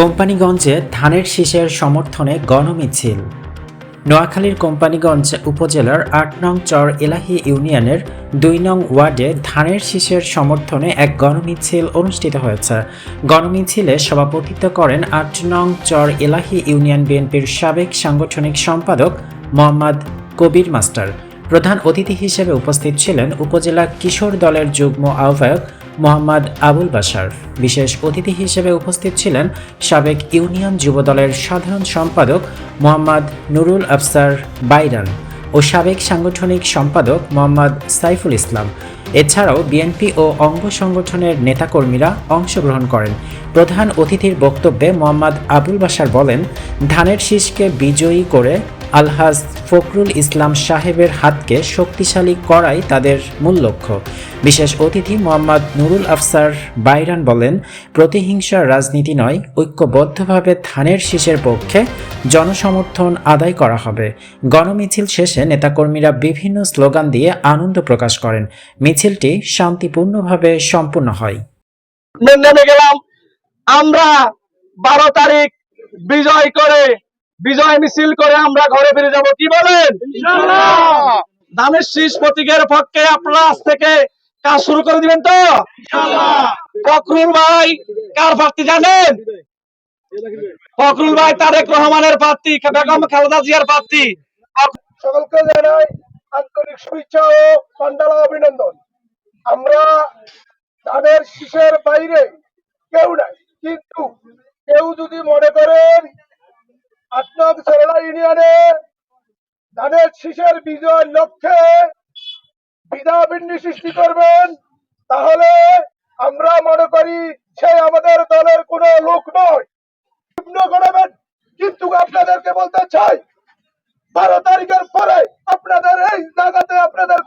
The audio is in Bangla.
কোম্পানিগঞ্জে ধানের শীষের সমর্থনে গণমিছিল। নোয়াখালীর কোম্পানিগঞ্জ উপজেলার আট নং চর এলাহি ইউনিয়নের দুই নং ওয়ার্ডে ধানের শীষের সমর্থনে এক গণমিছিল অনুষ্ঠিত হয়েছে। গণমিছিলে সভাপতিত্ব করেন আট নং চর এলাহি ইউনিয়ন বিএনপির সাবেক সাংগঠনিক সম্পাদক মোহাম্মদ কবির মাস্টার। প্রধান অতিথি হিসেবে উপস্থিত ছিলেন উপজেলা কিশোর দলের যুগ্ম আহ্বায়ক মোহাম্মদ আবুল বাশার। বিশেষ অতিথি হিসেবে উপস্থিত ছিলেন সাবেক ইউনিয়ন যুবদলের সাধারণ সম্পাদক মোহাম্মদ নুরুল আফসার বাইরান ও সাবেক সাংগঠনিক সম্পাদক মোহাম্মদ সাইফুল ইসলাম। এছাড়াও বিএনপি ও অঙ্গ সংগঠনের নেতাকর্মীরা অংশগ্রহণ করেন। প্রধান অতিথির বক্তব্যে মোহাম্মদ আবুল বাশার বলেন, ধানের শীষকে বিজয়ী করে আলহাজ ফখরুল ইসলাম সাহেবের হাতকে শক্তিশালী করাই তাদের মূল লক্ষ্য। বিশেষ অতিথি মোহাম্মদ নুরুল আফসার বাইরান বলেন, প্রতিহিংসার রাজনীতি নয়, ঐক্যবদ্ধভাবে ধানের শীষের পক্ষে জনসমর্থন আদায় করা হবে। গণমিছিল শেষে নেতাকর্মীরা বিভিন্ন স্লোগান দিয়ে আনন্দ প্রকাশ করেন। মিছিলটি শান্তিপূর্ণভাবে সম্পূর্ণ হয়। গেলাম। আমরা বারো তারিখ বিজয় করে বিজয় মিছিল করে আমরা ঘরে ফিরে যাব কি বলেন? ধানের শীষ প্রতীকের পক্ষে আপনারা আজ থেকে কাজ শুরু করে দিবেন তো? ফখরুল ভাই কার প্রার্থী জানেন? ফখরুল ভাই তারেক রহমানের প্রার্থী বেগম খালেদা জিয়ার প্রার্থী। সকলকে জানাই আন্তরিক শুভেচ্ছা ও পান্ডালা অভিনন্দন। আমরা তাদের শীষের বাইরে কেউ নাই কিন্তু কেউ যদি মনে করেন ইউনিয়নে তাদের শীষের বিজয়ের লক্ষ্যে বিধাবিন্নি সৃষ্টি করবেন, তাহলে আমরা মনে করি সে আমাদের দলের কোন লোক নয়। করবেন কিন্তু আপনাদেরকে বলতে চাই, বারো তারিখের পরে আপনাদের এই জায়গাতে আপনাদের